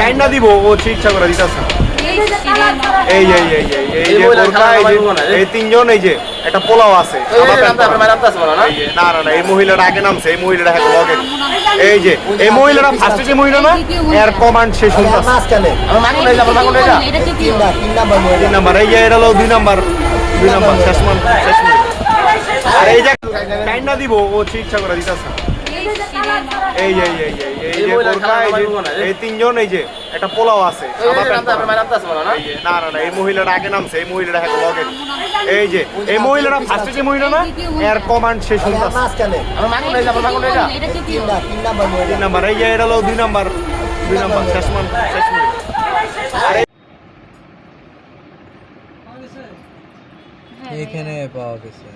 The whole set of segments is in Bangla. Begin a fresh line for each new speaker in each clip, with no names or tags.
টাইনা দিব ও চিকিৎসা করে দিতেছে। এই এই এই এই
এই
যে বোরকা, এই যে? এই তিনজন এই যে একটা পোলাও আছে
না?
না এই মহিলাটা আগে নামছে এই মহিলাটা হ্যাঁ লগে এই যে এই মহিলাটা ফার্স্টে যে মহিলা না এর কমান্ড সে শুনতেছে
মাঝখানে।
আমার মাগুন এটা আমার মাগুন এটা
তিন নাম্বার
তিন নাম্বার এই যে এটা হলো দুই নাম্বার দুই নাম্বার শেষ মান শেষ আর এই যে টাইনা দিব ও চিকিৎসা করে দিতেছে। এই এই এই এই
এই
যে এই তিনজন এই যে একটা পোলাও আছে।
না?
না না এই মহিলাটা আগে নামছে এই মহিলাটা হ্যাঁ লগে। এই যে এই মহিলাটা ফার্স্টে যে মহিলা না এর কমান্ড
তিন নাম্বার
এই যে এটা হলো দুই নাম্বার দুই নাম্বার শেষ মান শেষ আর
এখানে পাওয়া গেছে।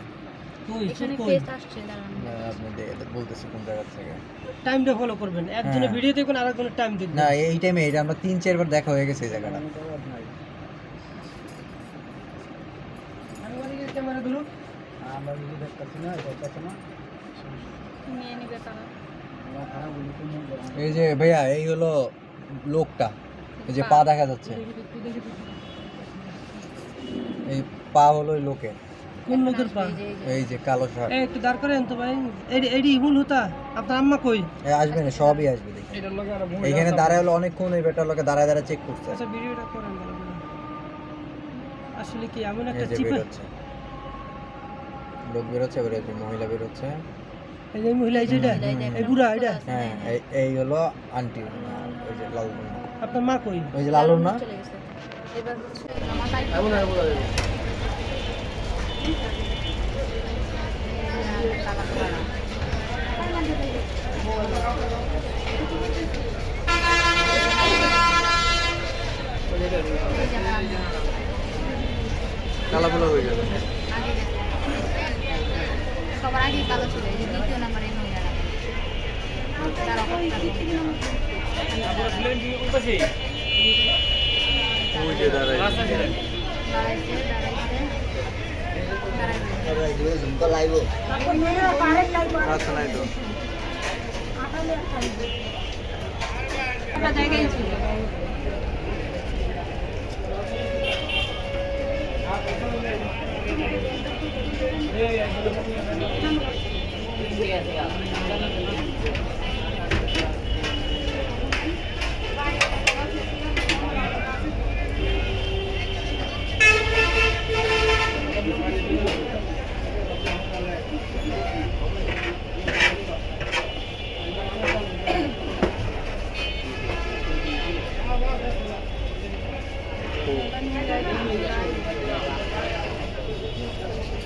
এখানে ফেস আসছে দাঁড়ান।
আপনি বলতেছি কোন জায়গা থেকে?
টাইমটা ফলো করবেন।
হ্যাঁ।
ভিডিও দেখবেন আর টাইম দেখবেন
না এই টাইমে এটা আমরা তিন চারবার দেখা হয়ে গেছে এই জায়গাটা।
ক্যামেরা ধরুন।
নিয়ে নিবে তারা
এই যে ভাইয়া এই হলো লোকটা। এই যে পা দেখা যাচ্ছে। এই পা হলো ওই লোকের।
কোন লোকের পা
এই যে
কালো শার্ট
এই একটু দাঁড় করেন তো ভাই। এডি হতা আপনার আম্মা কই?
আসবে না সবই আসবে দেখি। এইখানে দাঁড়ায় হলো অনেকক্ষণ এই বেটার লোকে দাঁড়ায় দাঁড়ায় চেক করছে।
আচ্ছা ভিডিওটা করেন আসলে কি এমন একটা চিপে
লোক বেরোচ্ছে এবারে এই মহিলা বেরোচ্ছে।
এই যে মহিলা এই যে এটা? এই বুড়া এটা?
হ্যাঁ এই- এই হলো আন্টি ওই যে লালু
আপনার মা কই?
ওই যে লালু না
এবার হচ্ছে আমার লাইট
এমন আর বলা যাবে
কালা ফুলা হয়ে যাবে।
সবার আগে কালো ছিল এই যে দ্বিতীয় নাম্বার এই মহিলাটা। ব্যাগ ওই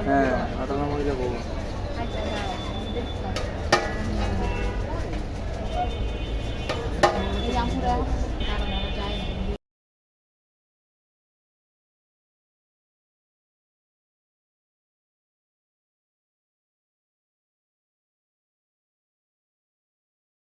হ্যাঁ আটানা ময়দা বলুন
এই আমরা